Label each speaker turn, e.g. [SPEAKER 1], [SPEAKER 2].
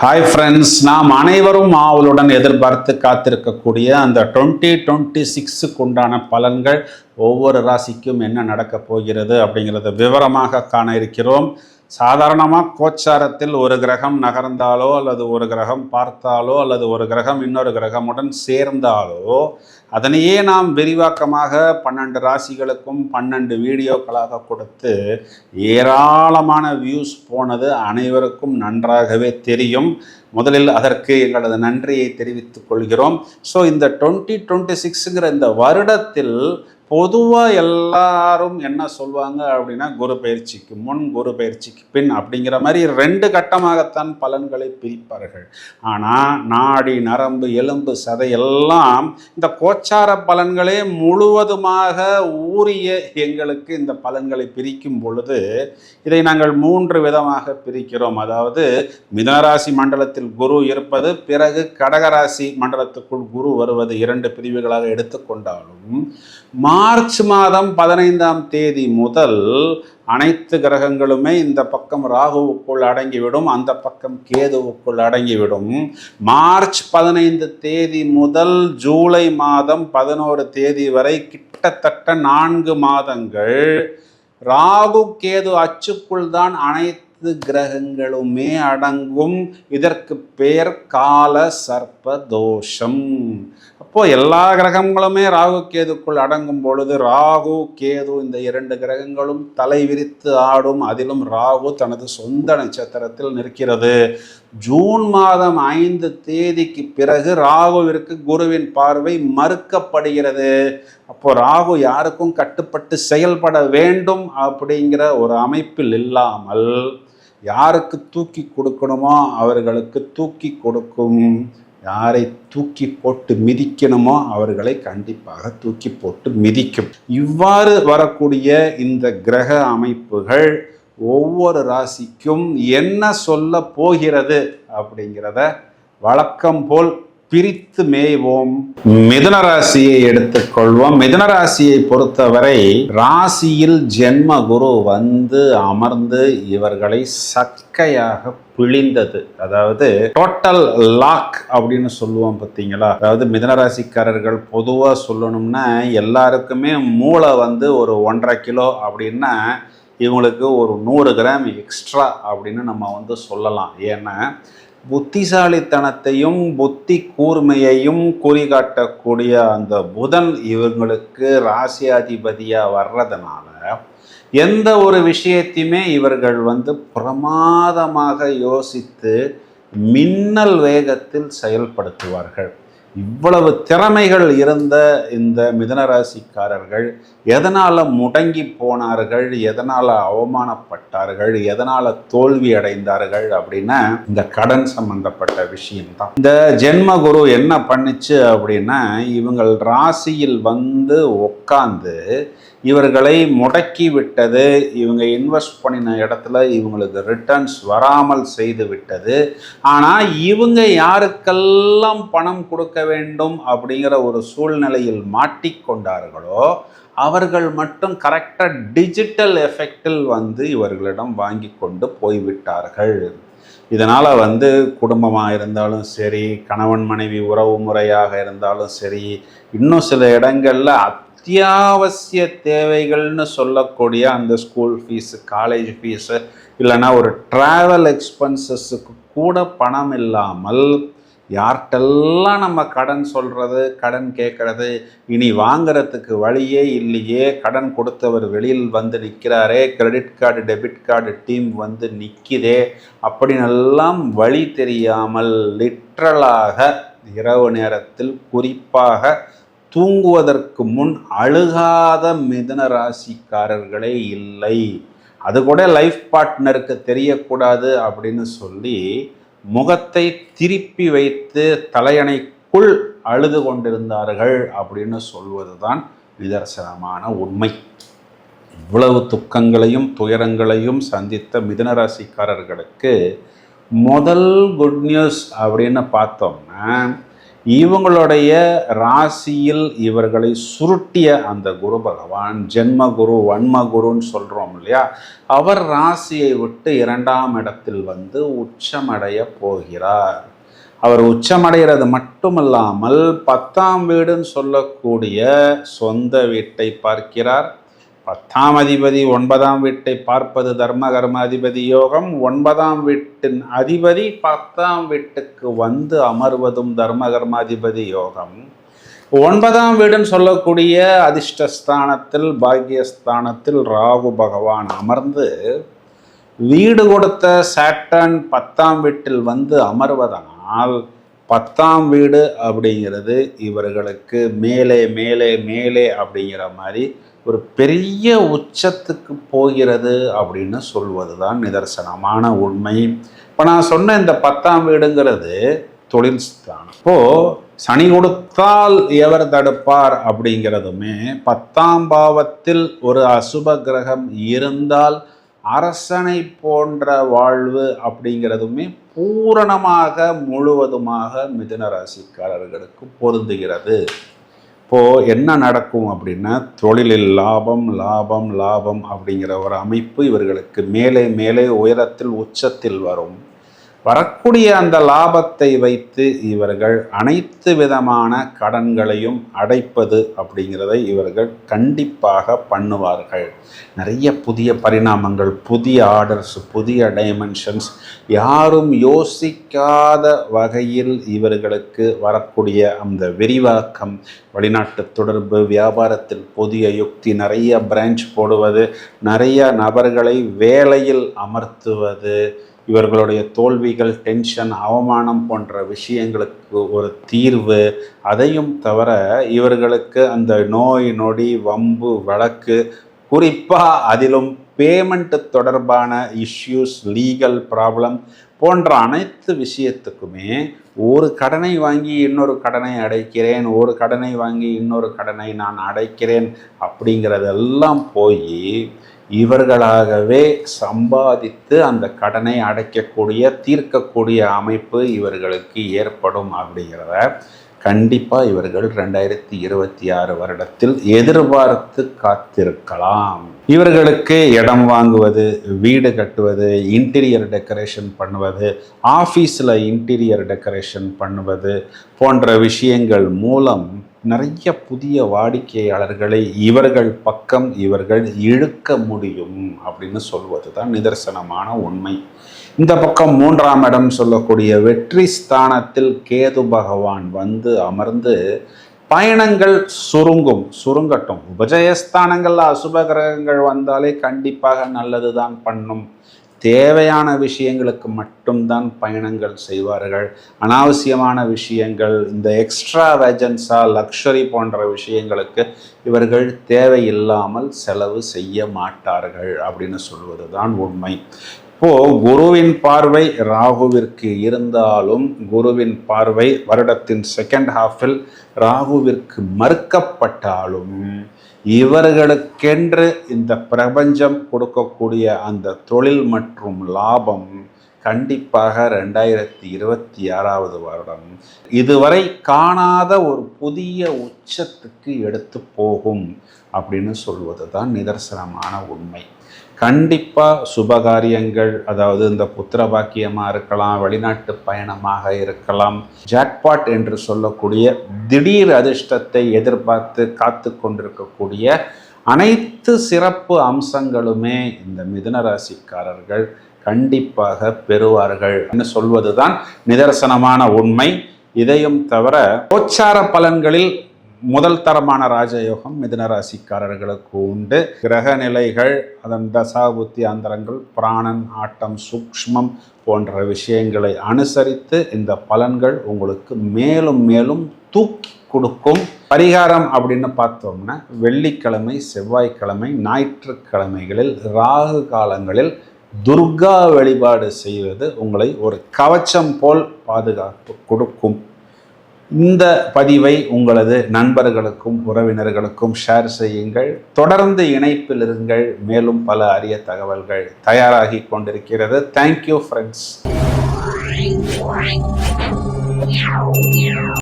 [SPEAKER 1] Hi friends நாம் அனைவரும் ஆவலுடன் எதிர்பார்த்து காத்திருக்கக்கூடிய அந்த டுவெண்ட்டி டுவெண்ட்டி சிக்ஸுக்கு உண்டான பலன்கள் ஒவ்வொரு ராசிக்கும் என்ன நடக்கப் போகிறது அப்படிங்கிறத விவரமாக காண இருக்கிறோம். சாதாரணமாக கோச்சாரத்தில் ஒரு கிரகம் நகர்ந்தாலோ அல்லது ஒரு கிரகம் பார்த்தாலோ அல்லது ஒரு கிரகம் இன்னொரு கிரகமுடன் சேர்ந்தாலோ அதனையே நாம் விரிவாக்கமாக பன்னெண்டு ராசிகளுக்கும் பன்னெண்டு வீடியோக்களாக கொடுத்து ஏராளமான வியூஸ் போனது அனைவருக்கும் நன்றாகவே தெரியும். முதலில் அதற்கு எங்களது நன்றியை தெரிவித்துக் கொள்கிறோம். ஸோ இந்த டுவெண்ட்டி டுவெண்ட்டி சிக்ஸுங்கிற இந்த வருடத்தில் பொதுவாக எல்லாரும் என்ன சொல்லுவாங்க அப்படின்னா குரு பயிற்சிக்கு முன் குரு பயிற்சிக்கு பின் அப்படிங்கிற மாதிரி ரெண்டு கட்டமாகத்தான் பலன்களை பிரிப்பார்கள். ஆனால் நாடி நரம்பு எலும்பு சதை எல்லாம் இந்த கோச்சார பலன்களே முழுவதுமாக ஊறிய எங்களுக்கு இந்த பலன்களை பிரிக்கும் பொழுது இதை நாங்கள் மூன்று விதமாக பிரிக்கிறோம். அதாவது மிதனராசி மண்டலத்தில் குரு இருப்பது பிறகு கடகராசி மண்டலத்துக்குள் குரு வருவது இரண்டு பிரிவுகளாக எடுத்துக்கொண்டாலும் மா மார்ச் மாதம் பதினைந்தாம் தேதி முதல் அனைத்து கிரகங்களுமே இந்த பக்கம் ராகுவுக்குள் அடங்கிவிடும் அந்த பக்கம் கேதுவுக்குள் அடங்கிவிடும். மார்ச் பதினைந்து தேதி முதல் ஜூலை மாதம் பதினோரு தேதி வரை கிட்டத்தட்ட நான்கு மாதங்கள் ராகு கேது அச்சுக்குள் தான் அனைத்து கிரகங்களுமே அடங்கும். இதற்கு பெயர் கால சர்ப்ப தோஷம். அப்போ எல்லா கிரகங்களுமே ராகு கேதுக்குள் அடங்கும் பொழுது ராகு கேது இந்த இரண்டு கிரகங்களும் தலை விரித்து ஆடும். அதிலும் ராகு தனது சொந்த நட்சத்திரத்தில் நிற்கிறது. ஜூன் மாதம் ஐந்து தேதிக்கு பிறகு ராகுவிற்கு குருவின் பார்வை மறுக்கப்படுகிறது. அப்போ ராகு யாருக்கும் கட்டுப்பட்டு செயல்பட வேண்டும் அப்படிங்கிற ஒரு அமைப்பில் இல்லாமல் யாருக்கு தூக்கி கொடுக்கணுமோ அவர்களுக்கு தூக்கி கொடுக்கும். யாரை தூக்கி போட்டு மிதிக்கணுமோ அவர்களை கண்டிப்பாக தூக்கி போட்டு மிதிக்கும். இவ்வாறு வரக்கூடிய இந்த கிரக அமைப்புகள் ஒவ்வொரு ராசிக்கும் என்ன சொல்ல போகிறது அப்படிங்கிறத வழக்கம் போல் பிரித்து மேய்வோம். மிதுன ராசியை எடுத்துக்கொள்வோம். மிதுன ராசியை பொறுத்தவரை ராசியில் ஜென்ம குரு வந்து அமர்ந்து இவர்களை சக்கையாக பிழிந்தது. அதாவது டோட்டல் லாக் அப்படின்னு சொல்லுவோம் பார்த்தீங்களா? அதாவது மிதனராசிக்காரர்கள் பொதுவாக சொல்லணும்னா எல்லாருக்குமே மூளை வந்து ஒரு ஒன்றரை கிலோ அப்படின்னா இவங்களுக்கு ஒரு நூறு கிராம் எக்ஸ்ட்ரா அப்படின்னு நம்ம வந்து சொல்லலாம். ஏன்னா புத்திசாலித்தனத்தையும் புத்தி கூர்மையையும் குறிகாட்டக்கூடிய அந்த புதன் இவங்களுக்கு ராசியாதிபதியாக வர்றதுனால எந்த ஒரு விஷயத்தையுமே இவர்கள் வந்து பிரமாதமாக யோசித்து மின்னல் வேகத்தில் செயல்படுத்துவார்கள். இவ்வளவு திறமைகள் இருந்த இந்த மிதனராசிக்காரர்கள் எதனால் முடங்கி போனார்கள் எதனால் அவமானப்பட்டார்கள் எதனால் தோல்வி அடைந்தார்கள் அப்படின்னா இந்த கடன் சம்பந்தப்பட்ட விஷயம்தான். இந்த ஜென்ம குரு என்ன பண்ணுச்சு அப்படின்னா இவங்கள் ராசியில் வந்து உட்காந்து இவர்களை முடக்கி விட்டது இவங்க இன்வெஸ்ட் பண்ணின இடத்துல இவங்களுக்கு ரிட்டர்ன்ஸ் வராமல் செய்து விட்டது ஆனால் இவங்க யாருக்கெல்லாம் பணம் கொடுக்க வேண்டும் அப்படிங்கிற ஒரு சூழ்நிலையில் மாட்டிக்கொண்டார்களோ அவர்கள் மட்டும் கரெக்டாக டிஜிட்டல் எஃபெக்டில் வந்து இவர்களிடம் வாங்கி கொண்டு போய்விட்டார்கள். இதனால் வந்து குடும்பமாக இருந்தாலும் சரி கணவன் மனைவி உறவு முறையாக இருந்தாலும் சரி இன்னும் சில இடங்களில் அத்தியாவசிய தேவைகள்னு சொல்லக்கூடிய அந்த ஸ்கூல் ஃபீஸு காலேஜ் ஃபீஸு இல்லைன்னா ஒரு ட்ராவல் எக்ஸ்பென்சஸுக்கு கூட பணம் இல்லாமல் யார்கிட்டெல்லாம் நம்ம கடன் சொல்கிறது கடன் கேட்குறது இனி வாங்கிறதுக்கு வழியே இல்லையே கடன் கொடுத்தவர் வெளியில் வந்து நிற்கிறாரே credit card debit card team வந்து நிற்கிதே அப்படின்னெல்லாம் வழி தெரியாமல் லிட்ரலாக இரவு நேரத்தில் குறிப்பாக தூங்குவதற்கு முன் அழுகாத மிதன ராசிக்காரர்களே இல்லை. அது கூட லைஃப் பார்ட்னருக்கு தெரியக்கூடாது அப்படின்னு சொல்லி முகத்தை திருப்பி வைத்து தலையணைக்குள் அழுது கொண்டிருந்தார்கள் அப்படின்னு சொல்வது தான் நிதர்சனமான உண்மை. இவ்வளவு துக்கங்களையும் துயரங்களையும் சந்தித்த மிதனராசிக்காரர்களுக்கு முதல் குட் நியூஸ் அப்படின்னு பார்த்தோம்னா இவங்களுடைய ராசியில் இவர்களை சுருட்டிய அந்த குரு பகவான் ஜென்ம குரு வன்ம குருன்னு சொல்கிறோம் இல்லையா? அவர் ராசியை விட்டு இரண்டாம் இடத்தில் வந்து உச்சமடைய போகிறார். அவர் உச்சமடைகிறது மட்டுமல்லாமல் பத்தாம் வீடுன்னு சொல்லக்கூடிய சொந்த வீட்டை பார்க்கிறார். பத்தாம் அதிபதி ஒன்பதாம் வீட்டை பார்ப்பது தர்ம கர்ம அதிபதி யோகம். ஒன்பதாம் வீட்டின் அதிபதி பத்தாம் வீட்டுக்கு வந்து அமர்வதும் தர்ம கர்மாதிபதி யோகம். ஒன்பதாம் வீடுன்னு சொல்லக்கூடிய அதிர்ஷ்டஸ்தானத்தில் பாக்கியஸ்தானத்தில் ராகு பகவான் அமர்ந்து வீடு கொடுத்த சாட்டன் பத்தாம் வீட்டில் வந்து அமர்வதனால் பத்தாம் வீடு அப்படிங்கிறது இவர்களுக்கு மேலே மேலே மேலே அப்படிங்கிற மாதிரி ஒரு பெரிய உச்சத்துக்கு போகிறது அப்படின்னு சொல்வது தான் நிதர்சனமான உண்மை. இப்போ நான் சொன்ன இந்த பத்தாம் வீடுங்கிறது தொழில் ஸ்தானம். இப்போது சனி கொடுத்தால் எவர் தடுப்பார் அப்படிங்கிறதுமே பத்தாம் பாவத்தில் ஒரு அசுப கிரகம் இருந்தால் அரசனை போன்ற வாழ்வு அப்படிங்கிறதுமே பூரணமாக முழுவதுமாக மிதுன ராசிக்காரர்களுக்கு பொருந்துகிறது. இப்போது என்ன நடக்கும் அப்படின்னா தொழிலில் லாபம் லாபம் லாபம் அப்படிங்கிற ஒரு அமைப்பு இவர்களுக்கு மேலே மேலே உயரத்தில் உச்சத்தில் வரும். வரக்கூடிய அந்த லாபத்தை வைத்து இவர்கள் அனைத்து விதமான கடன்களையும் அடைப்பது அப்படிங்கிறதை இவர்கள் கண்டிப்பாக பண்ணுவார்கள். நிறைய புதிய பரிணாமங்கள் புதிய ஆர்டர்ஸ் புதிய டைமென்ஷன்ஸ் யாரும் யோசிக்காத வகையில் இவர்களுக்கு வரக்கூடிய அந்த விரிவாக்கம் வெளிநாட்டு தொடர்பு வியாபாரத்தில் புதிய யுக்தி நிறைய பிரான்ச் போடுவது நிறைய நபர்களை வேலையில் அமர்த்துவது இவர்களுடைய தோல்விகள் டென்ஷன் அவமானம் போன்ற விஷயங்களுக்கு ஒரு தீர்வு. அதையும் தவிர இவர்களுக்கு அந்த நோய் நொடி வம்பு வழக்கு குறிப்பாக அதிலும் பேமெண்ட் தொடர்பான இஷ்யூஸ் லீகல் ப்ராப்ளம் போன்ற அனைத்து விஷயத்துக்குமே ஒரு கடனை வாங்கி இன்னொரு கடனை அடைக்கிறேன் ஒரு கடனை வாங்கி இன்னொரு கடனை நான் அடைக்கிறேன் அப்படிங்கிறதெல்லாம் போய் இவர்களாகவே சம்பாதித்து அந்த கடனை அடைக்கக்கூடிய தீர்க்கக்கூடிய அமைப்பு இவர்களுக்கு ஏற்படும் அப்படிங்கிறத கண்டிப்பாக இவர்கள் ரெண்டாயிரத்தி இருபத்தி ஆறு வருடத்தில் எதிர்பார்த்து காத்திருக்கலாம். இவர்களுக்கு இடம் வாங்குவது வீடு கட்டுவது இன்டீரியர் டெக்கரேஷன் பண்ணுவது ஆஃபீஸில் இன்டீரியர் டெக்கரேஷன் பண்ணுவது போன்ற விஷயங்கள் மூலம் நிறைய புதிய வாடிக்கையாளர்களை இவர்கள் பக்கம் இவர்கள் இழுக்க முடியும் அப்படின்னு சொல்வது தான் நிதர்சனமான உண்மை. இந்த பக்கம் மூன்றாம் இடம் சொல்லக்கூடிய வெற்றி ஸ்தானத்தில் கேது பகவான் வந்து அமர்ந்து பயணங்கள் சுருங்கும் சுருங்கட்டும். உபஜயஸ்தானங்களில் அசுப கிரகங்கள் வந்தாலே கண்டிப்பாக நல்லது தான் பண்ணும். தேவையான விஷயங்களுக்கு மட்டும்தான் பயணங்கள் செய்வார்கள். அனாவசியமான விஷயங்கள் இந்த எக்ஸ்ட்ரா வேஜன்ஸா லக்ஷரி போன்ற விஷயங்களுக்கு இவர்கள் தேவையில்லாமல் செலவு செய்ய மாட்டார்கள் அப்படின்னு சொல்வது தான் உண்மை. இப்போ குருவின் பார்வை ராகுவிற்கு இருந்தாலும் குருவின் பார்வை வருடத்தின் செகண்ட் ஹாஃபில் ராகுவிற்கு மறுக்கப்பட்டாலும் இவர்களுக்கென்று இந்த பிரபஞ்சம் கொடுக்கக்கூடிய அந்த தொழில் மற்றும் லாபம் கண்டிப்பாக ரெண்டாயிரத்தி இருபத்தி ஆறாவது வருடம். இதுவரை காணாத ஒரு புதிய உச்சத்துக்கு எடுத்து போகும் அப்படின்னு சொல்வது தான் நிதர்சனமான உண்மை. கண்டிப்பாக சுபகாரியங்கள் அதாவது இந்த புத்திர பாக்கியமாக இருக்கலாம் வெளிநாட்டு பயணமாக இருக்கலாம் ஜாக்பாட் என்று சொல்லக்கூடிய திடீர் அதிர்ஷ்டத்தை எதிர்பார்த்து காத்து கொண்டிருக்கக்கூடிய அனைத்து சிறப்பு அம்சங்களுமே இந்த மிதுன ராசிக்காரர்கள் கண்டிப்பாக பெறுவார்கள் என்று சொல்வதுதான் நிதர்சனமான உண்மை. இதையும் தவிர கோச்சார பலன்களில் முதல் தரமான ராஜயோகம் மிதுனராசிக்காரர்களுக்கு உண்டு. கிரக நிலைகள் அதன் தசாபுத்தி அந்தரங்கள் பிராணன் ஆட்டம் சூக்ஷ்மம் போன்ற விஷயங்களை அனுசரித்து இந்த பலன்கள் உங்களுக்கு மேலும் மேலும் தூக்கி கொடுக்கும். பரிகாரம் அப்படின்னு பார்த்தோம்னா வெள்ளிக்கிழமை செவ்வாய்க்கிழமை ஞாயிற்றுக்கிழமைகளில் ராகு காலங்களில் துர்கா வழிபாடு செய்வது உங்களை ஒரு கவச்சம் போல் பாதுகாப்பு கொடுக்கும். இந்த பதிவை உங்களது நண்பர்களுக்கும் உறவினர்களுக்கும் ஷேர் செய்யுங்கள். தொடர்ந்து இணைப்பில் இருங்கள். மேலும் பல அரிய தகவல்கள் தயாராகி கொண்டிருக்கிறது. Thank you friends